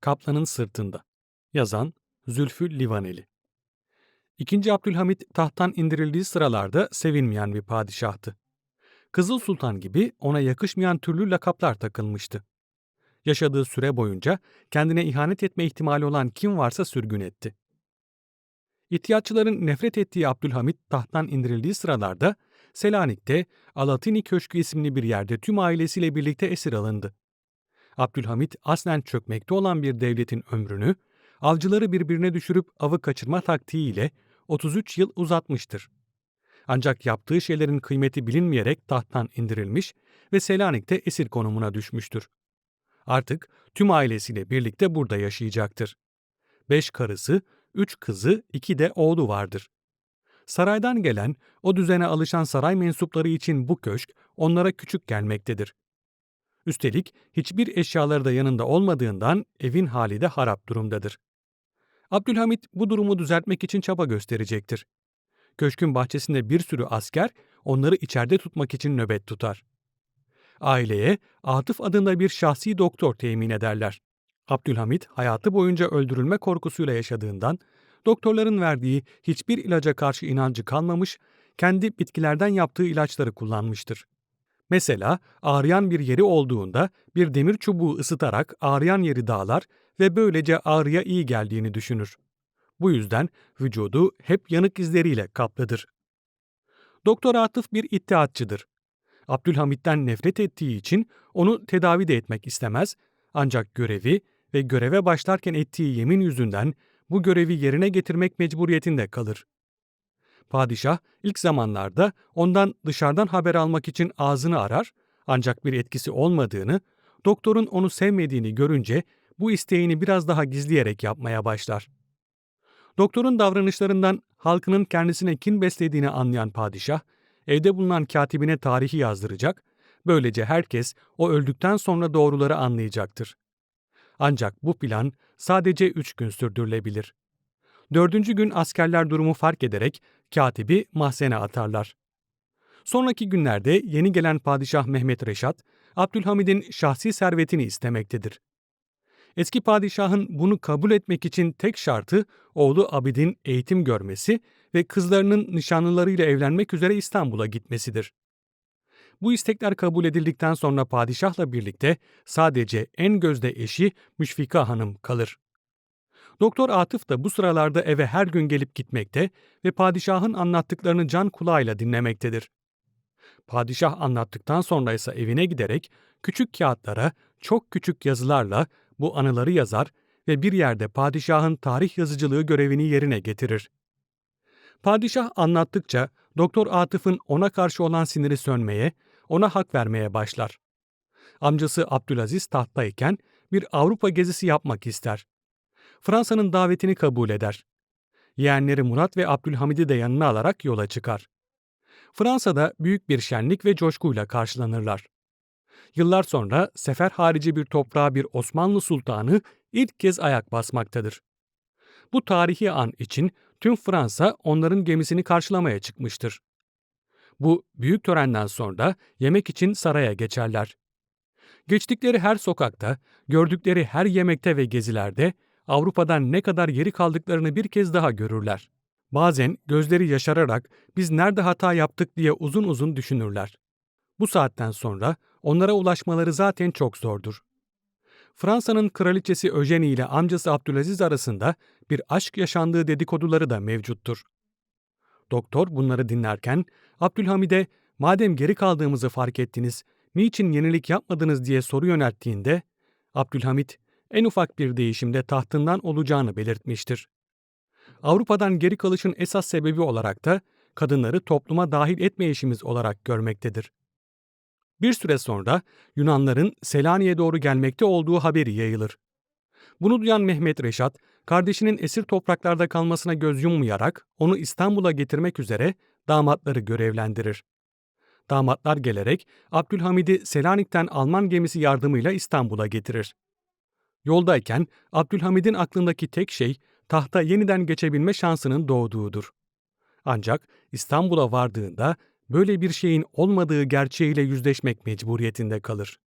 Kaplanın Sırtında Yazan Zülfü Livaneli 2. Abdülhamit tahttan indirildiği sıralarda sevinmeyen bir padişahtı. Kızıl Sultan gibi ona yakışmayan türlü lakaplar takılmıştı. Yaşadığı süre boyunca kendine ihanet etme ihtimali olan kim varsa sürgün etti. İttihatçıların nefret ettiği Abdülhamit tahttan indirildiği sıralarda Selanik'te Alatini Köşkü isimli bir yerde tüm ailesiyle birlikte esir alındı. Abdülhamit aslen çökmekte olan bir devletin ömrünü, avcıları birbirine düşürüp avı kaçırma taktiğiyle 33 yıl uzatmıştır. Ancak yaptığı şeylerin kıymeti bilinmeyerek tahttan indirilmiş ve Selanik'te esir konumuna düşmüştür. Artık tüm ailesiyle birlikte burada yaşayacaktır. Beş karısı, üç kızı, iki de oğlu vardır. Saraydan gelen, o düzene alışan saray mensupları için bu köşk onlara küçük gelmektedir. Üstelik hiçbir eşyaları da yanında olmadığından evin hali de harap durumdadır. Abdülhamit bu durumu düzeltmek için çaba gösterecektir. Köşkün bahçesinde bir sürü asker onları içeride tutmak için nöbet tutar. Aileye Atıf adında bir şahsi doktor temin ederler. Abdülhamit hayatı boyunca öldürülme korkusuyla yaşadığından doktorların verdiği hiçbir ilaca karşı inancı kalmamış, kendi bitkilerden yaptığı ilaçları kullanmıştır. Mesela ağrıyan bir yeri olduğunda bir demir çubuğu ısıtarak ağrıyan yeri dağlar ve böylece ağrıya iyi geldiğini düşünür. Bu yüzden vücudu hep yanık izleriyle kaplıdır. Doktor Atıf bir ittihatçıdır. Abdülhamit'ten nefret ettiği için onu tedavi de etmek istemez ancak görevi ve göreve başlarken ettiği yemin yüzünden bu görevi yerine getirmek mecburiyetinde kalır. Padişah ilk zamanlarda ondan dışarıdan haber almak için ağzını arar ancak bir etkisi olmadığını, doktorun onu sevmediğini görünce bu isteğini biraz daha gizleyerek yapmaya başlar. Doktorun davranışlarından halkının kendisine kin beslediğini anlayan padişah, evde bulunan katibine tarihi yazdıracak, böylece herkes o öldükten sonra doğruları anlayacaktır. Ancak bu plan sadece üç gün sürdürülebilir. Dördüncü gün askerler durumu fark ederek katibi mahzene atarlar. Sonraki günlerde yeni gelen padişah Mehmet Reşat, Abdülhamid'in şahsi servetini istemektedir. Eski padişahın bunu kabul etmek için tek şartı oğlu Abid'in eğitim görmesi ve kızlarının nişanlılarıyla evlenmek üzere İstanbul'a gitmesidir. Bu istekler kabul edildikten sonra padişahla birlikte sadece en gözde eşi Müşfika Hanım kalır. Doktor Atıf da bu sıralarda eve her gün gelip gitmekte ve padişahın anlattıklarını can kulağıyla dinlemektedir. Padişah anlattıktan sonra ise evine giderek küçük kağıtlara çok küçük yazılarla bu anıları yazar ve bir yerde padişahın tarih yazıcılığı görevini yerine getirir. Padişah anlattıkça Doktor Atıf'ın ona karşı olan siniri sönmeye, ona hak vermeye başlar. Amcası Abdülaziz tahttayken bir Avrupa gezisi yapmak ister. Fransa'nın davetini kabul eder. Yeğenleri Murat ve Abdülhamid'i de yanına alarak yola çıkar. Fransa'da büyük bir şenlik ve coşkuyla karşılanırlar. Yıllar sonra sefer harici bir toprağa bir Osmanlı sultanı ilk kez ayak basmaktadır. Bu tarihi an için tüm Fransa onların gemisini karşılamaya çıkmıştır. Bu büyük törenden sonra yemek için saraya geçerler. Geçtikleri her sokakta, gördükleri her yemekte ve gezilerde Avrupa'dan ne kadar geri kaldıklarını bir kez daha görürler. Bazen gözleri yaşararak biz nerede hata yaptık diye uzun uzun düşünürler. Bu saatten sonra onlara ulaşmaları zaten çok zordur. Fransa'nın kraliçesi Eugenie ile amcası Abdülaziz arasında bir aşk yaşandığı dedikoduları da mevcuttur. Doktor bunları dinlerken Abdülhamid'e madem geri kaldığımızı fark ettiniz, niçin yenilik yapmadınız diye soru yönelttiğinde Abdülhamit en ufak bir değişimde tahtından olacağını belirtmiştir. Avrupa'dan geri kalışın esas sebebi olarak da kadınları topluma dahil etmeyişimiz olarak görmektedir. Bir süre sonra Yunanların Selanik'e doğru gelmekte olduğu haberi yayılır. Bunu duyan Mehmet Reşat, kardeşinin esir topraklarda kalmasına göz yummayarak onu İstanbul'a getirmek üzere damatları görevlendirir. Damatlar gelerek Abdülhamid'i Selanik'ten Alman gemisi yardımıyla İstanbul'a getirir. Yoldayken Abdülhamid'in aklındaki tek şey tahta yeniden geçebilme şansının doğduğudur. Ancak İstanbul'a vardığında böyle bir şeyin olmadığı gerçeğiyle yüzleşmek mecburiyetinde kalır.